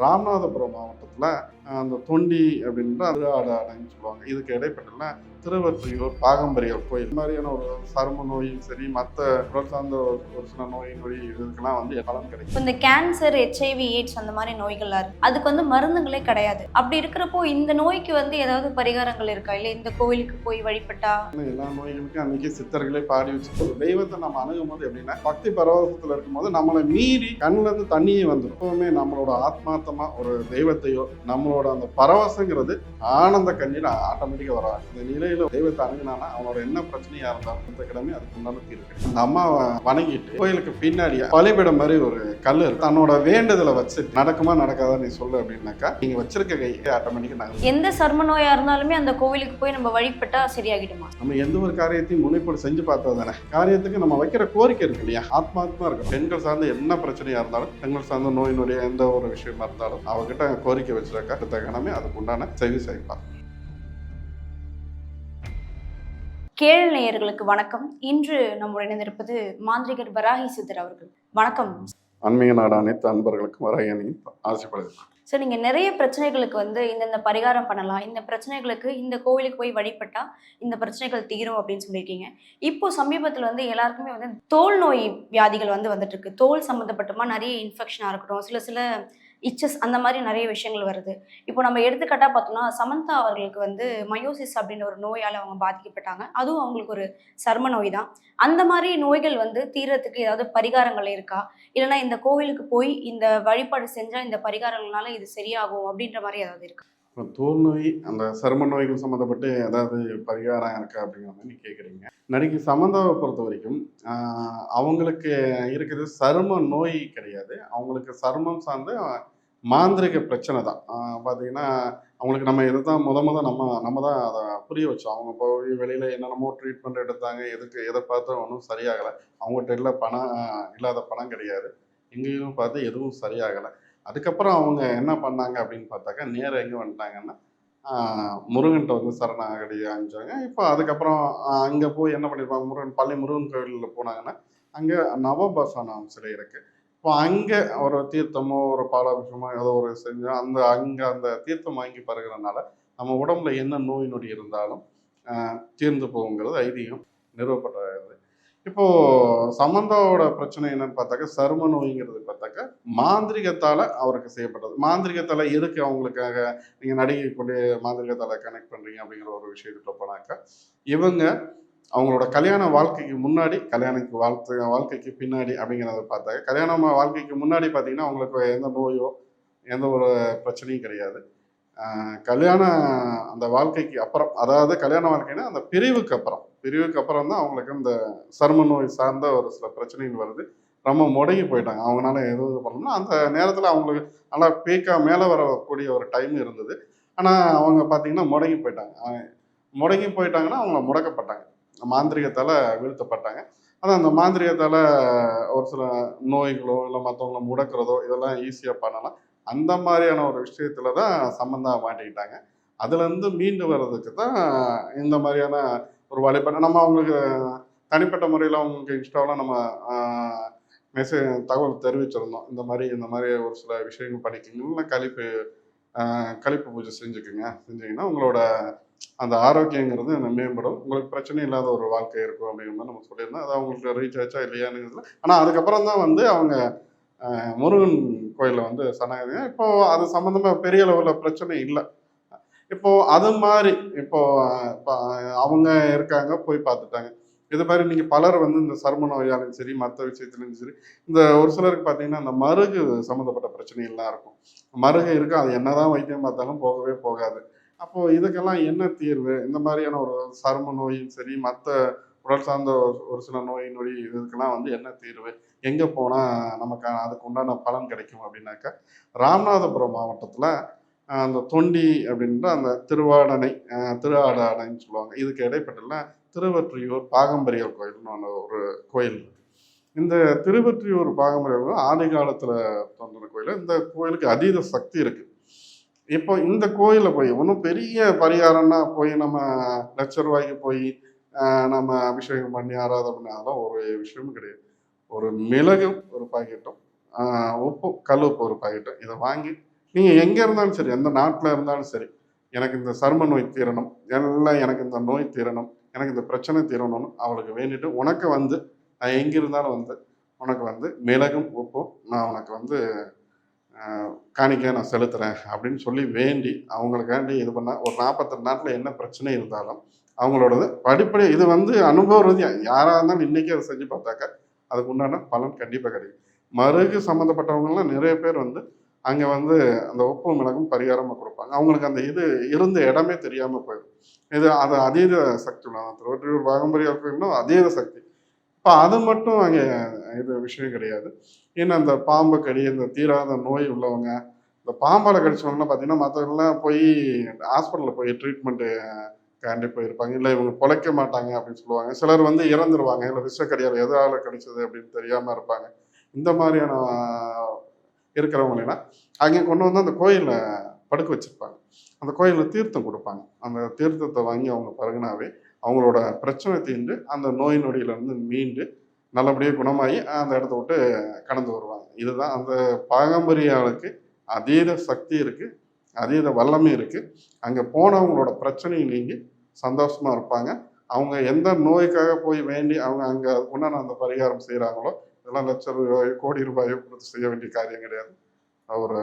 ராமநாதபுரம் மாவட்டத்தில் அந்த தொண்டி அப்படின்ற அது ஆடு ஆடைன்னு சொல்லுவாங்க. இதுக்கு இடைப்பட்டுல திருவற்றியூர் பாகம்பரியர் கோயில். இந்த மாதிரியான ஒரு சரும நோயும் சரி மற்ற உடல் சார்ந்த ஒரு சில நோய் நொடி இதுக்கெல்லாம் வந்து பலன் கிடைக்கும். இந்த கேன்சர் ஹெச்ஐவி எய்ட்ஸ் அந்த மாதிரி நோய்கள்லாம் இருக்கு. அதுக்கு வந்து மருந்துங்களே கிடையாது. அப்படி இருக்கிறப்போ இந்த நோய்க்கு வந்து ஏதாவது பரிகாரங்கள் இருக்கா? இல்லை இந்த கோவிலுக்கு போய் வழிபட்டா? எல்லா நோய்களுக்கும் அன்னைக்கு சித்தர்களே பாடி வச்சு தெய்வத்தை நம்ம அணுகும் போது எப்படின்னா பக்தி பரவசத்துல இருக்கும்போது நம்மளை மீறி கண்ணுல இருந்து தண்ணியே வந்துடும் எப்பவுமே நம்மளோட ஆத்மார்த்தமா ஒரு தெய்வத்தையோ நம்மளோட அந்த பரவசங்கிறது ஆனந்த கண்ணீர் ஆட்டோமேட்டிக்கா வராது இந்த நிலையில தெய்வத்தை அணுகினானா அவனோட என்ன பிரச்சனையா இருந்தாலும் இந்த கிழமை அதுக்கு உண்டான தீர்வு. அந்த அம்மாவை வணங்கிட்டு கோயிலுக்கு பின்னாடியே பலிபிடம் மாதிரி ஒரு கல் தன்னோட வேண்டுதலை வச்சு நடக்குமா நடக்காதா நீ சொல்லு அப்படின்னாக்கா நீங்க வச்சிருக்க கை ஆட்டோமேட்டிக்கா நகரும். எந்த சர்ம நோயா இருந்தாலுமே அந்த கோவிலுக்கு போய் நம்ம வழிபட்டா சரியாகிடுமா? நம்ம எந்த ஒரு காரியத்தையும் முனைப்போடு செஞ்சு பார்த்தா தானே. காரியத்துக்கு நம்ம வைக்கிற கோரிக்கை இருக்கு இல்லையா? ஆத்மாத்மா இருக்கும். பெண்கள் சார்ந்த என்ன பிரச்சனையா இருந்தாலும் பெண்கள் சார்ந்த நோயினுடைய எந்த ஒரு விஷயமா இருந்தாலும் அவகிட்ட கோரிக்கை வச்சிருக்கா அடுத்த கணமே அதுக்கு உண்டான செய்தி செய்வாங்க கேள் நேயர்களுக்கு வணக்கம். இன்று நம்முடன் இணைந்திருப்பது மாந்திரிகர் வராகி சித்தர் அவர்கள். வணக்கம். ஆன்மீக நாடு அனைத்து அன்பர்களுக்கும் வரையணி ஆசைப்படுது சார் நீங்க நிறைய பிரச்சனைகளுக்கு வந்து இந்தந்த பரிகாரம் பண்ணலாம். இந்த பிரச்சனைகளுக்கு இந்த கோவிலுக்கு போய் வழிபட்டா இந்த பிரச்சனைகள் தீரும் அப்படின்னு சொல்லியிருக்கீங்க. இப்போ சமீபத்தில் வந்து எல்லாருக்குமே வந்து தோல் நோய் வியாதிகள் வந்து வந்துட்டு இருக்கு. தோல் சம்மந்தப்பட்டமா நிறைய இன்ஃபெக்ஷனாக இருக்கட்டும் சில சில இச்சஸ் அந்த மாதிரி நிறைய விஷயங்கள் வருது. இப்போ நம்ம எடுத்துக்காட்டாக பார்த்தோம்னா சமந்தா அவர்களுக்கு வந்து மயோசிஸ் அப்படின்ற ஒரு நோயால் அவங்க பாதிக்கப்பட்டாங்க. அதுவும் அவங்களுக்கு ஒரு சர்ம நோய் தான். அந்த மாதிரி நோய்கள் வந்து தீரத்துக்கு ஏதாவது பரிகாரங்கள் இருக்கா? இல்லைன்னா இந்த கோவிலுக்கு போய் இந்த வழிபாடு செஞ்சால் இந்த பரிகாரங்களால இது சரியாகும் அப்படின்ற மாதிரி ஏதாவது இருக்கு? இப்போ தோல் நோய் அந்த சரும நோய்கள் சம்மந்தப்பட்டு ஏதாவது பரிகாரம் இருக்கா அப்படிங்கிற மாதிரி கேட்குறீங்க நடிகை சமந்தாவை பொறுத்த வரைக்கும் அவங்களுக்கு இருக்கிறது சரும நோய் கிடையாது. அவங்களுக்கு சருமம் சார்ந்த மாந்திரிக பிரச்சனை தான். பார்த்தீங்கன்னா அவங்களுக்கு நம்ம இதை தான் முத முத நம்ம நம்ம தான் அதை புரிய வச்சோம். அவங்க போய் வெளியில் என்னென்னமோ ட்ரீட்மெண்ட் எடுத்தாங்க எதுக்கு எதை பார்த்தோம் ஒன்றும் சரியாகலை. அவங்ககிட்ட இல்லை பணம் இல்லாத பணம் கிடையாது. எங்கேயும் பார்த்து எதுவும் சரியாகலை. அதுக்கப்புறம் அவங்க என்ன பண்ணாங்க அப்படின்னு பார்த்தாக்கா நேராக எங்கே வந்துட்டாங்கன்னா முருகன்கிட்ட முருகன்ட்ட வந்து சரணாகடி அனுப்பிச்சாங்க இப்போ அதுக்கப்புறம் அங்கே போய் என்ன பண்ணியிருப்பாங்க முருகன் பள்ளி முருகன் கோவிலில் போனாங்கன்னா அங்கே நவபாசனம் சிலை இருக்குது இப்போ அங்கே ஒரு தீர்த்தமோ ஒரு பாலாபிஷமோ ஏதோ ஒரு செஞ்சோம் அந்த அங்கே அந்த தீர்த்தம் வாங்கி பருகிறனால நம்ம உடம்புல என்ன நோய் நொடி இருந்தாலும் தீர்ந்து போகுங்கிறது ஐதீகம் நிறுவப்பட்டது. இப்போ சமந்தாவோட பிரச்சனை என்னன்னு பார்த்தாக்கா சரும நோய்ங்கிறது பார்த்தாக்கா மாந்திரிகத்தால அவருக்கு செய்யப்பட்டது. மாந்திரிகத்தால எதுக்கு அவங்களுக்காக நீங்க நடிகை கொண்டு மாந்திரிகத்தால கனெக்ட் பண்றீங்க அப்படிங்கிற ஒரு விஷயத்துல போனாக்கா இவங்க அவங்களோட கல்யாண வாழ்க்கைக்கு முன்னாடி கல்யாணத்துக்கு வாழ்த்து வாழ்க்கைக்கு பின்னாடி அப்படிங்கிறத பார்த்தாக்க கல்யாண வாழ்க்கைக்கு முன்னாடி பார்த்தீங்கன்னா அவங்களுக்கு எந்த நோயோ எந்த ஒரு பிரச்சனையும் கிடையாது. கல்யாண அந்த வாழ்க்கைக்கு அப்புறம் அதாவது கல்யாண வாழ்க்கைன்னா அந்த பிரிவுக்கு அப்புறம். பிரிவுக்கு அப்புறம் தான் அவங்களுக்கு இந்த சரும நோய் சார்ந்த ஒரு சில பிரச்சனைகள் வருது. ரொம்ப முடங்கி போயிட்டாங்க. அவங்களால எதுவும் இது பண்ணணும்னா அந்த நேரத்தில் அவங்களுக்கு நல்லா பீக்காக மேலே வரக்கூடிய ஒரு டைம் இருந்தது. ஆனால் அவங்க பார்த்தீங்கன்னா முடங்கி போயிட்டாங்க. முடங்கி போயிட்டாங்கன்னா அவங்கள முடக்கப்பட்டாங்க. மாந்திரிகத்தால் வீழ்த்தப்பட்டாங்க. ஆனால் அந்த மாந்திரிகத்தால் ஒரு சில நோய்களோ இல்லை மற்றவங்கள முடக்கிறதோ இதெல்லாம் ஈஸியாக பண்ணலாம். அந்த மாதிரியான ஒரு விஷயத்துல தான் சம்மந்தா மாட்டிக்கிட்டாங்க. அதுலேருந்து மீண்டு வர்றதுக்கு தான் இந்த மாதிரியான ஒரு வழிபாடு நம்ம அவங்களுக்கு தனிப்பட்ட முறையில் அவங்களுக்கு இன்ஸ்டாவில் நம்ம மெசேஜ் தகவல் தெரிவிச்சிருந்தோம் இந்த மாதிரி இந்த மாதிரி ஒரு சில விஷயங்கள் படிக்கணும்னா கழிப்பு கழிப்பு பூஜை செஞ்சுக்குங்க. செஞ்சீங்கன்னா உங்களோட அந்த ஆரோக்கியங்கிறது மேம்படும். உங்களுக்கு பிரச்சனை இல்லாத ஒரு வாழ்க்கை இருக்கும் அப்படிங்கிற மாதிரி நம்ம சொல்லியிருந்தோம். அது அவங்களுக்கு ரீச் ஆச்சா இல்லையான்னு ஆனால் அதுக்கப்புறம் தான் வந்து அவங்க முருகன் கோயிலில் வந்து சரணாகதிங்க இப்போ அது சம்மந்தமாக பெரிய அளவில் பிரச்சனை இல்லை. இப்போ அது மாதிரி இப்போ அவங்க இருக்காங்க போய் பார்த்துட்டாங்க. இது மாதிரி நீங்கள் பலர் வந்து இந்த சர்ம நோயாலையும் சரி மற்ற விஷயத்துலையும் சரி இந்த ஒரு சிலருக்கு பார்த்தீங்கன்னா இந்த மருகு சம்மந்தப்பட்ட பிரச்சனைகள்லாம் இருக்கும். மருகு இருக்கும் அது என்னதான் வைத்தியம் பார்த்தாலும் போகவே போகாது. அப்போ இதுக்கெல்லாம் என்ன தீர்வு? இந்த மாதிரியான ஒரு சரும நோயும் சரி மற்ற உடல் சார்ந்த ஒரு- ஒரு சில நோய் நொடி இதுக்கெல்லாம் வந்து என்ன தீர்வு? எங்கே போனால் நமக்கு அதுக்கு உண்டான பலன் கிடைக்கும் அப்படின்னாக்கா ராமநாதபுரம் மாவட்டத்தில் அந்த தொண்டி அப்படின்ற அந்த திருவாடனை அஹ், சொல்லுவாங்க. இதுக்கு இடைப்பட்டுல திருவற்றியூர் பாகம்பரியல் கோயில்னு ஒன்று ஒரு கோயில் இந்த திருவற்றியூர் பாகம்பரியல் ஆதி காலத்தில் தோன்றின கோயில். இந்த கோயிலுக்கு அதீத சக்தி இருக்குது இப்போ இந்த கோயிலில் போய் ஒன்றும் பெரிய பரிகாரம்னா போய் நம்ம லட்ச ரூபாய்க்கு போய் நம்ம அபிஷேகம் பண்ணி ஆராதனை பண்ணி அதெல்லாம் ஒரு விஷயமும் கிடையாது. ஒரு மிளகு ஒரு பாக்கெட்டும் உப்பு கல் உப்பு ஒரு பாக்கெட்டும். இதை வாங்கி நீங்கள் எங்கே இருந்தாலும் சரி எந்த நாட்டில் இருந்தாலும் சரி எனக்கு இந்த சரும நோய் தீரணும் எல்லாம் எனக்கு இந்த நோய் தீரணும் எனக்கு இந்த பிரச்சனை தீரணும்னு அவளுக்கு வேண்டிட்டு உனக்கு வந்து நான் எங்கே இருந்தாலும் வந்து உனக்கு வந்து மிளகும் உப்பும் நான் உனக்கு வந்து காணிக்க நான் செலுத்துகிறேன் அப்படின்னு சொல்லி வேண்டி அவங்களுக்காண்டி இது பண்ண ஒரு நாற்பத்தெட்டு நாட்டில் என்ன பிரச்சனை இருந்தாலும் அவங்களோடது படிப்படி இது வந்து அனுபவ ரீதியாக யாராக இருந்தாலும் இன்றைக்கி அதை செஞ்சு பார்த்தாக்கா அதுக்கு உண்டான பலன் கண்டிப்பாக கிடைக்கும். மருகு சம்மந்தப்பட்டவங்கலாம் நிறைய பேர் வந்து அங்கே வந்து அந்த உப்பு மிளகும் பரிகாரமாக கொடுப்பாங்க. அவங்களுக்கு அந்த இது இருந்த இடமே தெரியாமல் போயிடும். இது அது அதீத சக்தி உள்ளது திருவற்றியூர் பாரம்பரிய கோயில்னா அதீத சக்தி. இப்போ அது மட்டும் அங்கே இது விஷயம் கிடையாது. ஏன்னா அந்த பாம்பு கடி இந்த தீராத நோய் உள்ளவங்க இந்த பாம்பால் கடிச்சவங்கலாம் பார்த்தீங்கன்னா மற்றவங்களாம் போய் ஹாஸ்பிட்டலில் போய் ட்ரீட்மெண்ட்டு காண்டி போயிருப்பாங்க. இல்லை இவங்க பிழைக்க மாட்டாங்க அப்படின்னு சொல்லுவாங்க. சிலர் வந்து இறந்துருவாங்க. இல்லை விஷக்கடியால் எதால் கடிச்சது அப்படின்னு தெரியாமல் இருப்பாங்க. இந்த மாதிரியான இருக்கிறவங்களெல்லாம் அங்கே கொண்டு வந்து அந்த கோயிலில் படுக்க வச்சுருப்பாங்க. அந்த கோயிலில் தீர்த்தம் கொடுப்பாங்க. அந்த தீர்த்தத்தை வாங்கி அவங்க பருகுனாவே அவங்களோட பிரச்சனை தீர்ந்து அந்த நோய் நொடியிலேருந்து மீண்டு நல்லபடியாக குணமாகி அந்த இடத்த விட்டு கடந்து வருவாங்க. இதுதான் அந்த பாரம்பரிய ஆளுக்கு அதீத சக்தி இருக்குது அதீத வல்லமை இருக்குது அங்கே போனவங்களோட பிரச்சனையை நீங்கி சந்தோஷமாக இருப்பாங்க. அவங்க எந்த நோய்க்காக போய் வேண்டி அவங்க அங்கே உண்டான அந்த பரிகாரம் செய்கிறாங்களோ இதெல்லாம் லட்ச ரூபாய் கோடி ரூபாயோ கொடுத்து செய்ய வேண்டிய காரியம் கிடையாது. ஒரு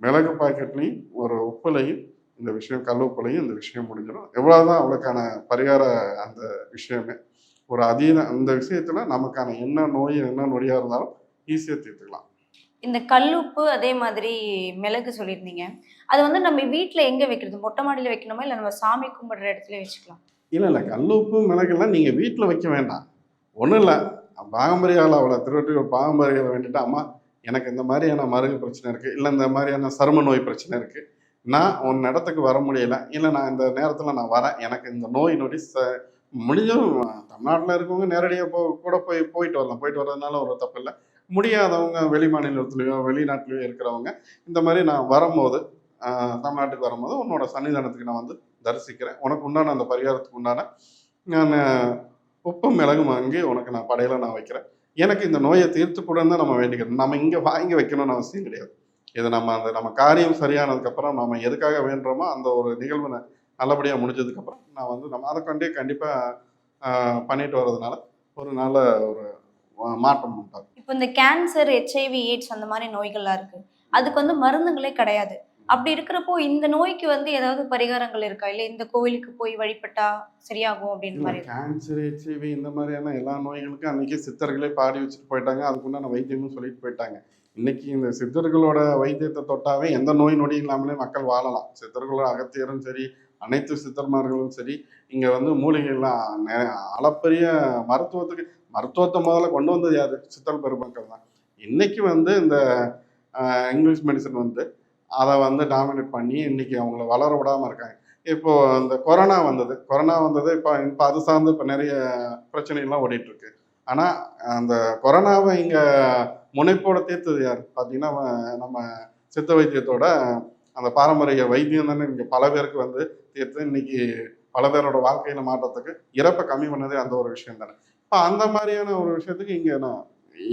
மிளகு பாக்கெட்லையும் ஒரு உப்புலையும் இந்த விஷயம் கல் உப்புலையும் இந்த விஷயம் முடிஞ்சிடும். எவ்வளோதான் அவளுக்கான பரிகார அந்த விஷயமே. ஒரு அதீத அந்த விஷயத்துல நமக்கான என்ன நோய் என்ன நொடியாக இருந்தாலும் ஈஸியாக தீர்த்துக்கலாம். இந்த கல்லுப்பு அதே மாதிரி மிளகு சொல்லியிருந்தீங்க. அது வந்து நம்ம வீட்ல எங்க வைக்கிறது? மொட்டை மாடியில வைக்கணுமா? இல்ல நம்ம சாமி கும்பிடுற இடத்துல வச்சுக்கலாம்? இல்லை இல்லை. கல்லுப்பு மிளகெல்லாம் நீங்கள் வீட்டில் வைக்க வேண்டாம். ஒன்றும் இல்லை. பாகம்பரியால் அவளை திருவற்றியூர் பாரம்பரியால் வேண்டிட்டு அம்மா எனக்கு இந்த மாதிரியான மருகு பிரச்சனை இருக்குது இல்லை இந்த மாதிரியான சரும நோய் பிரச்சனை இருக்குது நான் உன் இடத்துக்கு வர முடியல இல்லை நான் இந்த நேரத்தில் நான் வரேன். எனக்கு இந்த நோய் நொடி ச முடிஞ்சும் தமிழ்நாட்டில் இருக்கவங்க நேரடியாக போ கூட போய் போயிட்டு வரலாம். போயிட்டு வர்றதுனால ஒரு தப்பு இல்லை. முடியாதவங்க வெளி மாநிலத்துலேயோ வெளிநாட்டிலையோ இருக்கிறவங்க இந்த மாதிரி நான் வரும்போது தமிழ்நாட்டுக்கு வரும்போது உன்னோட சன்னிதானத்துக்கு நான் வந்து தரிசிக்கிறேன். உனக்கு உண்டான அந்த பரிகாரத்துக்கு உண்டான நான் உப்பு மிளகும் வாங்கி உனக்கு நான் படையில நான் வைக்கிறேன். எனக்கு இந்த நோயை தீர்த்து கூடன்னு தான் நம்ம வேண்டிக்கிறோம். நம்ம இங்கே வாங்கி வைக்கணும்னு அவசியம் கிடையாது. இது நம்ம அந்த நம்ம காரியம் சரியானதுக்கப்புறம் நம்ம எதுக்காக வேண்டுறோமோ அந்த ஒரு நிகழ்வு நல்லபடியாக முடிஞ்சதுக்கப்புறம் நான் வந்து நம்ம அதை கொண்டே கண்டிப்பாக பண்ணிட்டு வர்றதுனால ஒரு நல்ல ஒரு மாற்றம் உண்டாகும். இப்போ இந்த கேன்சர் ஹெச்ஐவி எய்ட்ஸ் அந்த மாதிரி நோய்கள்லாம் இருக்குது அதுக்கு வந்து மருந்துங்களே கிடையாது. அப்படி இருக்கிறப்போ இந்த நோய்க்கு வந்து ஏதாவது பரிகாரங்கள் இருக்கா? இல்ல இந்த கோவிலுக்கு போய் வழிபட்டா சரியாகும் அப்படின்ற மாதிரி? கேன்சர் ஹெச்ஐவி இந்த மாதிரியான எல்லா நோய்களுக்கும் அன்னைக்கு சித்தர்களே பாடி வச்சுட்டு போயிட்டாங்க. அதுக்குண்டான வைத்தியமும் சொல்லிட்டு போயிட்டாங்க. இன்னைக்கு இந்த சித்தர்களோட வைத்தியத்தை தொட்டாவே எந்த நோய் நொடி இல்லாமலே மக்கள் வாழலாம். சித்தர்களோட அகத்தியரும் சரி அனைத்து சித்தர்மார்களும் சரி இங்க வந்து மூலிகைலாம் அளப்பரிய மருத்துவத்துக்கு மருத்துவத்தை முதல்ல கொண்டு வந்தது யாரு? சித்தர் பெருமக்கள் தான். இன்னைக்கு வந்து இந்த இங்கிலீஷ் மெடிசன் வந்து அதை வந்து டாமினேட் பண்ணி இன்றைக்கி அவங்கள வளர விடாமல் இருக்காங்க. இப்போது இந்த கொரோனா வந்தது. கொரோனா வந்தது இப்போ இப்போ அது சார்ந்து இப்போ நிறைய பிரச்சனைகள்லாம் ஓடிட்டுருக்கு. ஆனால் அந்த கொரோனாவை இங்கே முனைப்போட தீர்த்தது யார்? பார்த்தீங்கன்னா அவன் நம்ம சித்த வைத்தியத்தோட அந்த பாரம்பரிய வைத்தியம் தானே இங்கே பல பேருக்கு வந்து தீர்த்து இன்னைக்கு பல பேரோட வாழ்க்கையில் மாற்றத்துக்கு இறப்பை கம்மி பண்ணதே அந்த ஒரு விஷயம் தானே. இப்போ அந்த மாதிரியான ஒரு விஷயத்துக்கு இங்கே நான்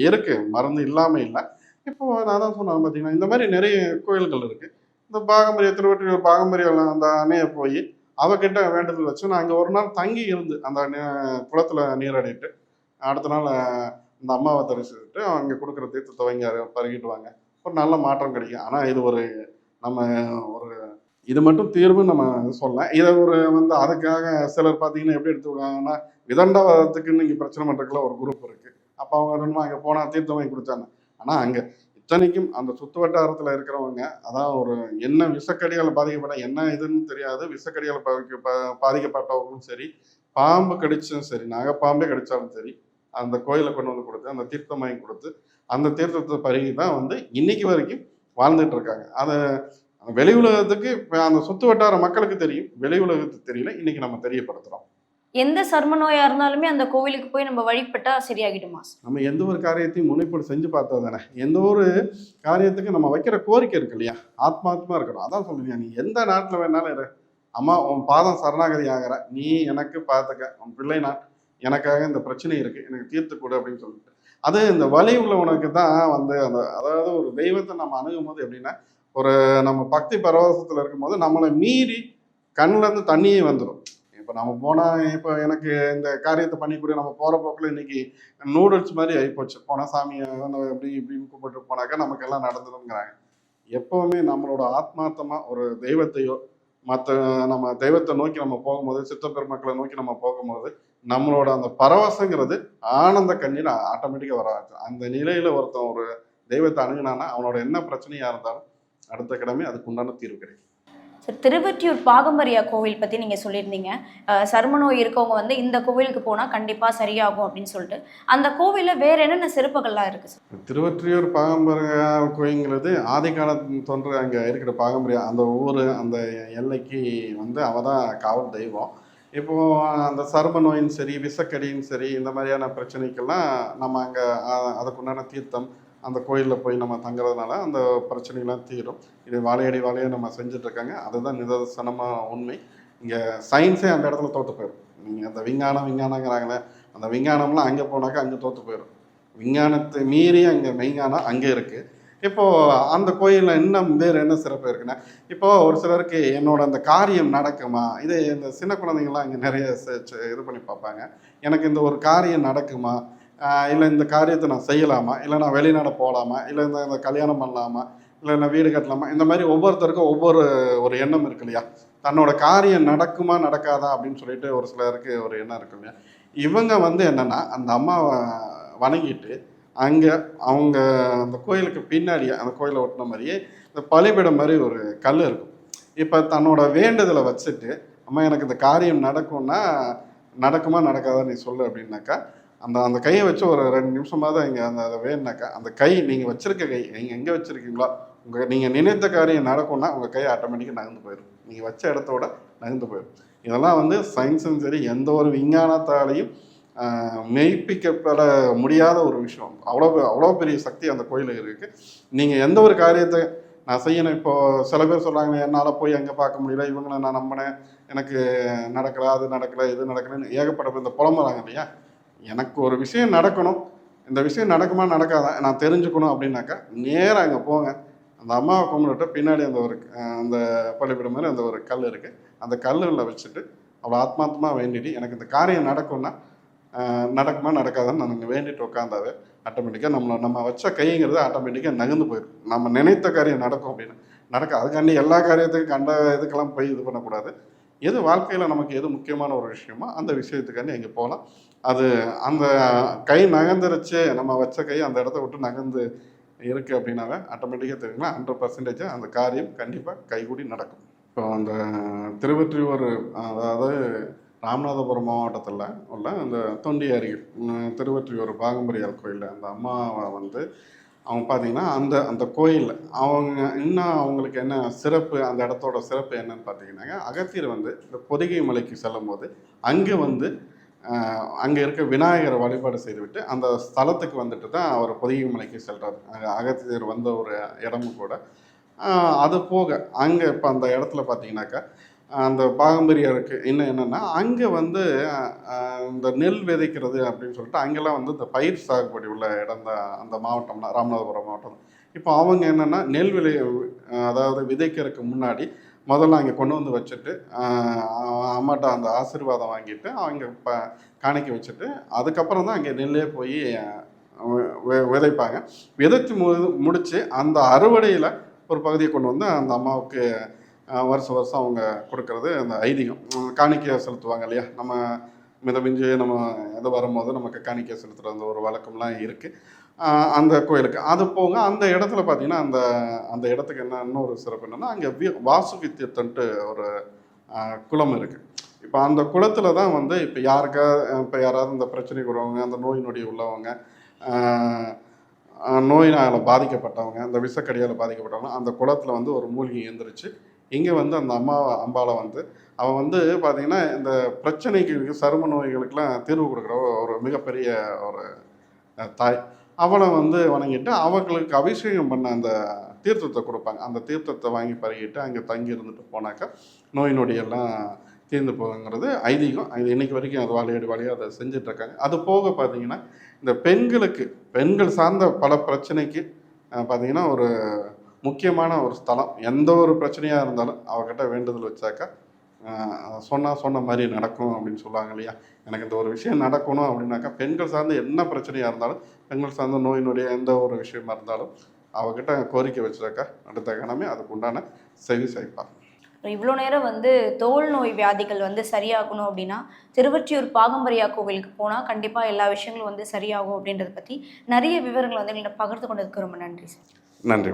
இருக்குது மருந்து இல்லாமல் இல்லை. இப்போ நான் தான் சொன்னேன் பார்த்தீங்கன்னா இந்த மாதிரி நிறைய கோயில்கள் இருக்குது இந்த பாரம்பரிய திருவற்றியூர் பாரம்பரிய அந்த அணையை போய் அவகிட்ட வேண்டுதல் வச்சு நான் அங்கே ஒரு நாள் தங்கி இருந்து அந்த குளத்தில் நீராடிட்டு அடுத்த நாள் இந்த அம்மாவை தரிசிச்சுட்டு அங்கே கொடுக்குற தீர்த்தத்தை வாங்கி பருகிட்டு வாங்க ஒரு நல்ல மாற்றம் கிடைக்கும். ஆனால் இது ஒரு நம்ம ஒரு இது மட்டும் தீர்வு நம்ம சொல்லலாம். இதை ஒரு வந்து அதுக்காக சிலர் பார்த்தீங்கன்னா எப்படி எடுத்துக்காங்கன்னா விதண்டவாதத்துக்குன்னு இங்கே பிரச்சனை பண்ணுறதுக்குள்ள ஒரு குரூப் இருக்குது அப்போ அவங்க ரெண்டு அங்கே போனால் தீர்த்தம் வாங்கி கொடுத்தாங்க. ஆனால் அங்கே இத்தனைக்கும் அந்த சுத்து வட்டாரத்தில் இருக்கிறவங்க அதான் ஒரு என்ன விஷக்கடியால் பாதிக்கப்பட்ட என்ன இதுன்னு தெரியாது. விஷக்கடியால் பாதிக்க பா- பாதிக்கப்பட்டவங்களும் சரி பாம்பு கடிச்சும் சரி நாகப்பாம்பே கடித்தாலும் சரி அந்த கோயிலை கொண்டு வந்து கொடுத்து அந்த தீர்த்தம் வாங்கி கொடுத்து அந்த தீர்த்தத்தை பருகி தான் வந்து இன்னைக்கு வரைக்கும் வாழ்ந்துட்டு இருக்காங்க. அதை வெளி உலகத்துக்கு அந்த சுத்து வட்டார மக்களுக்கு தெரியும். வெளி உலகத்துக்கு தெரியல. இன்னைக்கு நம்ம தெரியப்படுத்துகிறோம் எந்த சர்ம நோயாக இருந்தாலுமே அந்த கோவிலுக்கு போய் நம்ம வழிபட்டா சரியாகிடுமா? நம்ம எந்த ஒரு காரியத்தையும் முனைப்போடு செஞ்சு பார்த்தா தானே. எந்த ஒரு காரியத்துக்கு நம்ம வைக்கிற கோரிக்கை இருக்கு இல்லையா? ஆத்மாத்மா இருக்கணும். அதான் சொல்லுவியா நீ எந்த நாட்டில் வேணாலும் இரு. அம்மா உன் பாதம் சரணாகதி ஆகிற. நீ எனக்கு பார்த்துக்க. உன் பிள்ளை நான். எனக்காக இந்த பிரச்சனை இருக்குது எனக்கு தீர்த்து கொடு அப்படின்னு சொல்லிட்டு. அது இந்த வலி உள்ளவனுக்கு தான் வந்து அந்த அதாவது ஒரு தெய்வத்தை நம்ம அணுகும் போது எப்படின்னா ஒரு நம்ம பக்தி பரவசத்தில் இருக்கும்போது நம்மளை மீறி கண்ணுலேருந்து தண்ணியே வந்துடும் இப்போ நம்ம போனால் இப்போ எனக்கு இந்த காரியத்தை பண்ணிக்கூடிய நம்ம போகிற போக்கில் இன்னைக்கு நூடுல்ஸ் மாதிரி ஆகிப்போச்சு போனால் சாமியை அப்படி இப்படின்னு கூப்பிட்டு போனாக்கா நமக்கு எல்லாம் நடந்துருங்கிறாங்க எப்போவுமே நம்மளோட ஆத்மார்த்தமாக ஒரு தெய்வத்தையோ மற்ற நம்ம தெய்வத்தை நோக்கி நம்ம போகும்போது சித்த பெருமக்களை நோக்கி நம்ம போகும்போது நம்மளோட அந்த பரவசங்கிறது ஆனந்த கண்ணீர் ஆட்டோமேட்டிக்காக வர ஆரம்பிச்சிடும். அந்த நிலையில் ஒருத்தன் ஒரு தெய்வத்தை அணுகினான்னா அவனோட என்ன பிரச்சனையாக இருந்தாலும் அடுத்த கிழமை அதுக்கு உண்டான தீர்வு கிடைக்கும். சார் திருவற்றியூர் பாகம்பரியா கோவில் பற்றி நீங்கள் சொல்லியிருந்தீங்க. சரும நோய் இருக்கவங்க வந்து இந்த கோவிலுக்கு போனால் கண்டிப்பாக சரியாகும் அப்படின்னு சொல்லிட்டு. அந்த கோவிலில் வேறு என்னென்ன சிறப்புகள்லாம் இருக்குது சார்? திருவெற்றியூர் பாகம்பரியா கோயிலுங்கிறது ஆதி காலத்து தோன்ற அங்கே இருக்கிற பாகம்பரியா அந்த ஊர் அந்த எல்லைக்கு வந்து அவ தான் காவல் தெய்வம். இப்போ அந்த சரும நோயும் சரி விஷக்கடியும் சரி இந்த மாதிரியான பிரச்சனைக்கெல்லாம் நம்ம அங்கே அதுக்குண்டான தீர்த்தம் அந்த கோயிலில் போய் நம்ம தங்குறதுனால அந்த பிரச்சனைகள்லாம் தீரும். இது வாழையடி வாழையை நம்ம செஞ்சிட்ருக்காங்க. அதுதான் நிதர்சனமாக உண்மை. இங்கே சயின்ஸே அந்த இடத்துல தோற்று போயிடும் நீங்கள் அந்த விஞ்ஞானம் விஞ்ஞானங்கிறாங்களே அந்த விஞ்ஞானம்லாம் அங்கே போனாக்கா அங்கே தோற்று போயிடும் விஞ்ஞானத்தை மீறி அங்கே மெய்ஞானம் அங்கே இருக்குது இப்போது அந்த கோயிலில் இன்னும் வேறு என்ன சிறப்பு இருக்குன்னா இப்போது ஒரு சிலருக்கு என்னோட அந்த காரியம் நடக்குமா? இது இந்த சின்ன குழந்தைங்களாம் இங்கே நிறைய செ- செ- இது பண்ணி பார்ப்பாங்க. எனக்கு இந்த ஒரு காரியம் நடக்குமா? இல்லை இந்த காரியத்தை நான் செய்யலாமா? இல்லை நான் வெளிநாடு போகலாமா? இல்லை இந்த இந்த கல்யாணம் பண்ணலாமா? இல்லை நான் வீடு கட்டலாமா? இந்த மாதிரி ஒவ்வொருத்தருக்கும் ஒவ்வொரு ஒரு எண்ணம் இருக்கு இல்லையா? தன்னோட காரியம் நடக்குமா நடக்காதா அப்படின்னு சொல்லிட்டு ஒரு சிலருக்கு ஒரு எண்ணம் இருக்கு இல்லையா? இவங்க வந்து என்னென்னா அந்த அம்மாவை வணங்கிட்டு அங்கே அவங்க அந்த கோயிலுக்கு பின்னாடியே அந்த கோயிலை ஒட்டின மாதிரியே இந்த பலிபிடம் மாதிரி ஒரு கல் இருக்கும். இப்போ தன்னோட வேண்டுதலை வச்சுட்டு அம்மா எனக்கு இந்த காரியம் நடக்கும்னா நடக்குமா நடக்காதா நீ சொல்லு அப்படின்னாக்கா அந்த அந்த கையை வச்சு ஒரு ரெண்டு நிமிஷமாவது இங்கே அந்த அதை வேணுனாக்கா அந்த கை நீங்கள் வச்சிருக்க கை நீங்கள் எங்கே வச்சுருக்கீங்களோ உங்கள் நீங்கள் நினைத்த காரியம் நடக்கும்னா உங்கள் கை ஆட்டோமேட்டிக்காக நகர்ந்து போயிடும். நீங்கள் வச்ச இடத்தோட நகர்ந்து போயிடும். இதெல்லாம் வந்து சயின்ஸும் சரி எந்த ஒரு விஞ்ஞானத்தாலையும் மெய்ப்பிக்கப்பட முடியாத ஒரு விஷயம். அவ்வளோ அவ்வளோ பெரிய சக்தி அந்த கோயிலுக்கு இருக்குது நீங்கள் எந்த ஒரு காரியத்தை நான் செய்யணும் இப்போ சில பேர் சொல்கிறாங்க என்னால் போய் அங்கே பார்க்க முடியல இவங்களை நான் நம்பினேன் எனக்கு நடக்கலை அது நடக்கலை இது நடக்கலைன்னு ஏகப்பட்ட இந்த புலம்புறாங்க இல்லையா? எனக்கு ஒரு விஷயம் நடக்கணும். இந்த விஷயம் நடக்குமா நடக்காதா? நான் தெரிஞ்சுக்கணும் அப்படின்னாக்கா நேராக அங்கே போங்க. அந்த அம்மாவை கும்பிட்டு பின்னாடி அந்த ஒரு அந்த பள்ளிப்படம் மாதிரி அந்த ஒரு கல் இருக்குது அந்த கல்லில் வச்சுட்டு அவ்வளோ ஆத்மாத்மா வேண்டிட்டு எனக்கு இந்த காரியம் நடக்கும்னா நடக்குமா நடக்காதான்னு நான் வேண்டிட்டு உட்காந்தாவே ஆட்டோமேட்டிக்காக நம்மளை நம்ம வச்ச கைங்கிறது ஆட்டோமேட்டிக்காக நகர்ந்து போயிடும். நம்ம நினைத்த காரியம் நடக்கும் அப்படின்னு. நடக்கும் அதுக்காண்டி எல்லா காரியத்துக்கும் கண்ட இதுக்கெல்லாம் போய் இது பண்ணக்கூடாது. எது வாழ்க்கையில் நமக்கு எது முக்கியமான ஒரு விஷயமோ அந்த விஷயத்துக்காண்டி இங்கே போகலாம் அது அந்த கை நகர்ந்துருச்சு நம்ம வச்ச கை அந்த இடத்த விட்டு நகர்ந்து இருக்குது அப்படின்னாவே ஆட்டோமேட்டிக்காக தெரியுங்களா? ஹண்ட்ரட் பர்சன்டேஜாக அந்த காரியம் கண்டிப்பாக கைகூடி நடக்கும். இப்போ அந்த திருவற்றியூர் அதாவது ராமநாதபுரம் மாவட்டத்தில் உள்ள அந்த தொண்டி அருகில் திருவற்றியூர் பாகம்பரியார் கோயிலில் அந்த அம்மாவை வந்து அவங்க பார்த்தீங்கன்னா அந்த அந்த கோயில் அவங்க இன்னும் அவங்களுக்கு என்ன சிறப்பு அந்த இடத்தோட சிறப்பு என்னன்னு பார்த்தீங்கன்னாங்க அகத்தியர் வந்து இந்த பொதிகை மலைக்கு செல்லும்போது அங்கே வந்து அங்கே இருக்க விநாயகரை வழிபாடு செய்துவிட்டு அந்த ஸ்தலத்துக்கு வந்துட்டு தான் அவர் பொதிகை மலைக்கு செல்கிறார் அங்கே அகத்தியர் வந்த ஒரு இடமும் கூட. அது போக அங்கே இப்போ அந்த இடத்துல பார்த்தீங்கன்னாக்கா அந்த பாரம்பரியம் இருக்குது இன்னும் என்னென்னா அங்கே வந்து இந்த நெல் விதைக்கிறது அப்படின்னு சொல்லிட்டு அங்கெல்லாம் வந்து இந்த பயிர் சாகுபடி உள்ள இடம் தான். அந்த மாவட்டம்னா ராமநாதபுரம் மாவட்டம். இப்போ அவங்க என்னென்னா நெல் விளை அதாவது விதைக்கிறதுக்கு முன்னாடி முதல்ல அங்கே கொண்டு வந்து வச்சுட்டு அம்மாட்ட அந்த ஆசீர்வாதம் வாங்கிட்டு அவங்க ப காணிக்க வச்சுட்டு அதுக்கப்புறம் தான் அங்கே நெல்லே போய் விதைப்பாங்க. விதைச்சு மு முடித்து அந்த அறுவடையில் ஒரு பகுதியை கொண்டு வந்து அந்த அம்மாவுக்கு வருஷம் வருஷம் அவங்க கொடுக்கறது அந்த ஐதீகம். காணிக்கையை செலுத்துவாங்க இல்லையா? நம்ம மிதமிஞ்சு நம்ம எதை வரும்போது நமக்கு காணிக்கை செலுத்துகிற அந்த ஒரு வழக்கம்லாம் இருக்குது அந்த கோயிலுக்கு. அது போக அந்த இடத்துல பார்த்தீங்கன்னா அந்த அந்த இடத்துக்கு என்ன இன்னொரு சிறப்பு என்னென்னா அங்கே வி வாசு வித்தியத்தன்ட்டு ஒரு குளம் இருக்குது இப்போ அந்த குளத்தில் தான் வந்து இப்போ யாருக்கா இப்போ யாராவது இந்த பிரச்சனைக்கு உள்ளவங்க அந்த நோய் நொடி உள்ளவங்க நோயினால் பாதிக்கப்பட்டவங்க அந்த விஷக்கடியால் பாதிக்கப்பட்டவங்க அந்த குளத்தில் வந்து ஒரு மூலிகை எழுந்திரிச்சு இங்கே வந்து அந்த அம்மா அம்பாவை வந்து அவன் வந்து பார்த்தீங்கன்னா இந்த பிரச்சனைக்கு சரும நோய்களுக்கெல்லாம் தீர்வு கொடுக்குற ஒரு மிகப்பெரிய ஒரு தாய். அவளை வந்து வணங்கிட்டு அவங்களுக்கு அபிஷேகம் பண்ண அந்த தீர்த்தத்தை கொடுப்பாங்க. அந்த தீர்த்தத்தை வாங்கி பருகிட்டு அங்கே தங்கி இருந்துட்டு போனாக்கா நோய் நொடியெல்லாம் தீர்ந்து போகுங்கிறது ஐதீகம். அது இன்றைக்கி வரைக்கும் அது வாழையடி வாழையாக அதை செஞ்சிட்ருக்காங்க அது போக பார்த்தீங்கன்னா இந்த பெண்களுக்கு பெண்கள் சார்ந்த பல பிரச்சனைக்கு பார்த்திங்கன்னா பார்த்தீங்கன்னா ஒரு முக்கியமான ஒரு ஸ்தலம். எந்த ஒரு பிரச்சனையாக இருந்தாலும் அவகிட்ட வேண்டுதல் வச்சாக்கா சொன்னால் சொன்ன மாதிரி நடக்கும் அப்படின்னு சொல்லுவாங்க இல்லையா? எனக்கு இந்த ஒரு விஷயம் நடக்கணும் அப்படின்னாக்கா பெண்கள் சார்ந்த என்ன பிரச்சனையாக இருந்தாலும் பெண்கள் சார்ந்த நோய் நொடிய எந்த ஒரு விஷயமா இருந்தாலும் அவகிட்ட கோரிக்கை வச்சாக்கா அடுத்த கணமே அதுக்கு உண்டான செவி சாய்ப்பா இவ்வளோ நேரம் வந்து தோல் நோய் வியாதிகள் வந்து சரியாகணும் அப்படின்னா திருவொற்றியூர் பாகம்பரியா கோவிலுக்கு போனால் கண்டிப்பாக எல்லா விஷயங்களும் வந்து சரியாகும் அப்படின்றத பற்றி நிறைய விவரங்களை வந்து எங்கள்கிட்ட பகிர்ந்து கொண்டதுக்கு ரொம்ப நன்றி சார். நன்றி